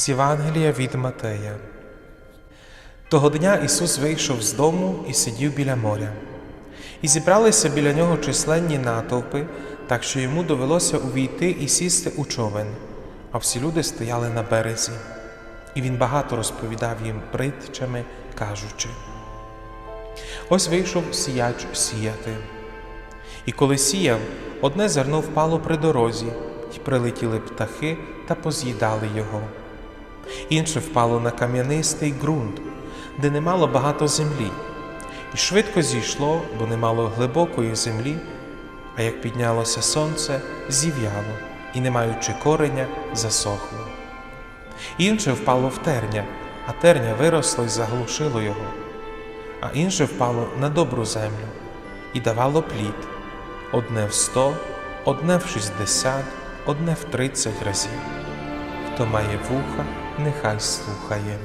З Євангелія від Матея. Того дня Ісус вийшов з дому і сидів біля моря. І зібралися біля нього численні натовпи, так що йому довелося увійти і сісти у човен, а всі люди стояли на березі. І він багато розповідав їм притчами, кажучи: Ось вийшов сіяч сіяти. І коли сіяв, одне зерно впало при дорозі, й прилетіли птахи та поз'їдали його. Інше впало на кам'янистий ґрунт, де не мало багато землі, і швидко зійшло, бо не мало глибокої землі, а як піднялося сонце, зів'яло і, не маючи кореня, засохло. Інше впало в терня, а терня виросло і заглушило його, а інше впало на добру землю і давало плід одне в сто, одне в шістдесят, одне в тридцять разів. Хто має вуха, нехай слухає.